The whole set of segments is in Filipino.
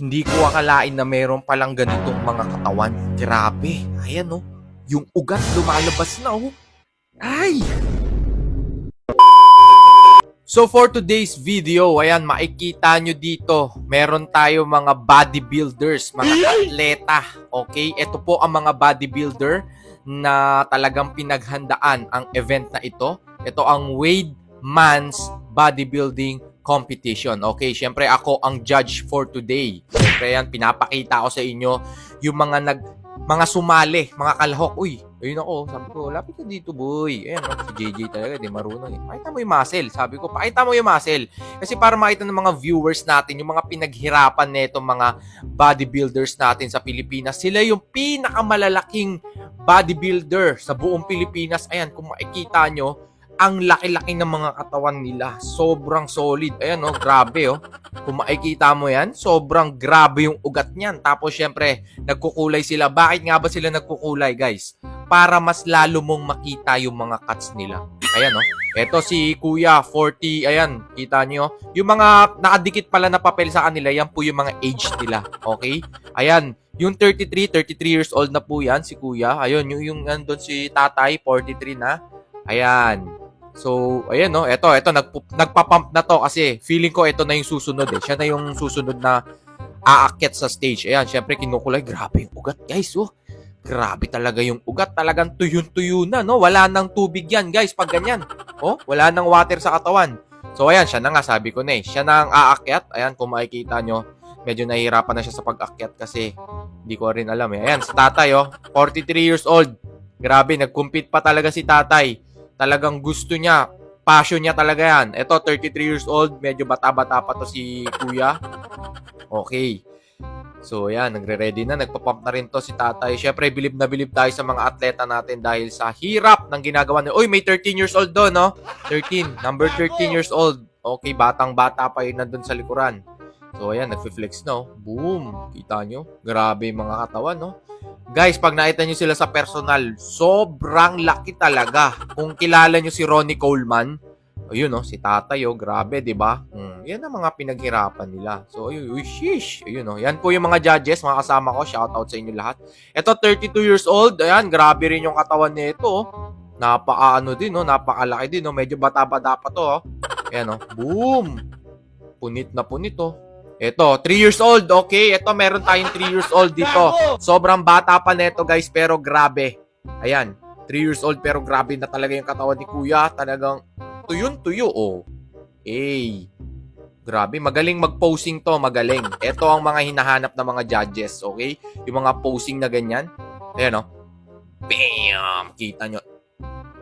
Hindi ko akalain na meron palang ganitong mga katawan. Grabe. Ayan oh. Yung ugat lumalabas na oh. Ay! So for today's video, ayan, makikita nyo dito, meron tayo mga bodybuilders, mga atleta. Okay? Ito po ang mga bodybuilder na talagang pinaghandaan ang event na ito. Ito ang Wade Man's Bodybuilding Competition. Okay, syempre ako ang judge for today. Syempre yan, pinapakita ko sa inyo yung mga nag mga sumali, mga kalahok. Uy, ayun ako. Sabi ko, lapit ka dito, boy. Ayan, oh, si JJ talaga, di marunong. Eh. Pakita mo yung muscle. Sabi ko, pakita mo yung muscle. Kasi para makita ng mga viewers natin, yung mga pinaghirapan nito mga bodybuilders natin sa Pilipinas, sila yung pinakamalalaking bodybuilder sa buong Pilipinas. Ayan, kung makikita nyo, ang laki-laki ng mga katawan nila. Sobrang solid. Ayan, oh, grabe, oh. Kung makikita mo yan, sobrang grabe yung ugat niyan. Tapos, syempre, nagkukulay sila. Bakit nga ba sila nagkukulay, guys? Para mas lalo mong makita yung mga cuts nila. Ayan, oh. Ito si Kuya, 40, ayan, kita nyo. Yung mga nakadikit pala na papel sa kanila, yan po yung mga age nila. Okay? Ayan, yung 33, 33 years old na po yan, si Kuya. Ayun, yung, yung nandun si Tatay, 43 na. Ayan. So, ayan no, eto, eto, nagpu- nagpa-pump na to kasi feeling ko ito na yung susunod eh. Siya na yung susunod na aakyat sa stage. Ayan, syempre kinukulay. Grabe yung ugat, guys, oh. Grabe talaga yung ugat. Talagang tuyun-tuyo na, no? Wala nang tubig yan, guys, pag ganyan. Oh, wala nang water sa katawan. So, ayan, siya na nga, sabi ko na eh. Siya na ang aakyat. Ayan, kung makikita nyo, medyo nahihirapan na siya sa pag-akyat kasi hindi ko rin alam eh. Ayan, sa tatay, oh. 43 years old. Grabe, nag-compete pa talaga si tatay. Talagang gusto niya. Passion niya talaga yan. Ito, 33 years old. Medyo bata-bata pa to si kuya. Okay. So, yan. Nagre-ready na. Nagpa-pump na rin to si tatay. Siyempre, bilib na bilib tayo sa mga atleta natin dahil sa hirap ng ginagawa niya. Uy, may 13 years old doon, no? 13. Number 13 years old. Okay, batang-bata pa yun nandun sa likuran. So, ayan. Nagfi-flex, no? Boom. Kita nyo? Grabe mga katawan, no? Guys, pag nakita nyo sila sa personal, sobrang laki talaga. Kung kilala nyo si Ronnie Coleman, ayun no, si tatay oh, grabe, di ba? Hmm, yan ang mga pinaghirapan nila. So, ayun, uy, sheesh. Ayun no, yan po yung mga judges, mga kasama ko. Shout out sa inyo lahat. Ito, 32 years old. Ayan, grabe rin yung katawan nito. Oh. Napaka-ano din, no? Napakalaki din, no? Medyo bata-bata pa to, oh. Ayan, no? Boom! Punit na punit, oh. Ito, 3 years old, okay? Ito, meron tayong 3 years old dito. Sobrang bata pa neto, guys, pero grabe. Ayan, 3 years old pero grabe na talaga yung katawan ni Kuya. Talagang tuyon-tuyo, oh. Hey. Grabe, magaling mag-posing to, magaling. Ito ang mga hinahanap ng mga judges, okay? Yung mga posing na ganyan. Ayan, oh. Bam! Kita nyo.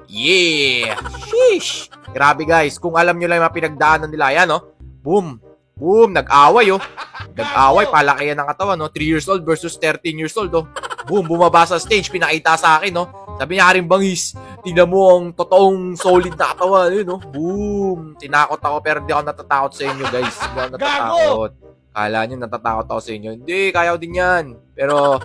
Yeah! Sheesh! Grabe, guys. Kung alam nyo lang yung mga pinagdaanan nila, ayan, oh. Boom! Boom! Nag-away, oh. Nag-away, palakihan ng katawan, no? 3 years old versus 13 years old, oh. Boom! Bumaba sa stage, pinakita sa akin, no? Sabi niya rin bangis, tingnan mo ang totoong solid na katawan, yun, no? Boom! Tinakot ako, pero di ako natatakot sa inyo, guys. Hindi ako natatakot. Kala nyo natatakot ako sa inyo. Hindi, kaya ko din yan. Pero,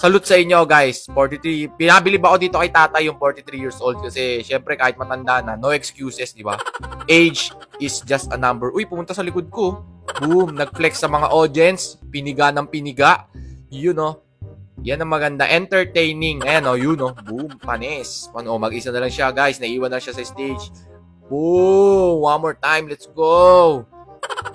salute sa inyo, guys. 43, pinabilib ako dito kay tatay yung 43 years old kasi, syempre, kahit matanda na, no excuses, di ba? Age is just a number. Uy, pumunta sa likod ko. Boom, nag-flex sa mga audience, piniga ng piniga. Yun, no? Yan ang maganda. Entertaining. Ayan, oh, yun, oh. Boom, panis. Ano, mag-isa na lang siya, guys. Naiwan na siya sa stage. Boom! One more time. Let's go!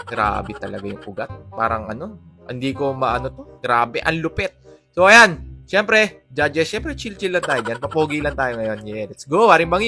Grabe talaga yung ugat. Parang ano, hindi ko maano to. Grabe, ang lupit. So, ayan. Siyempre, judges, siyempre chill-chill lang tayo dyan. Papogi lang tayo ngayon. Yeah, let's go. Haring bangis.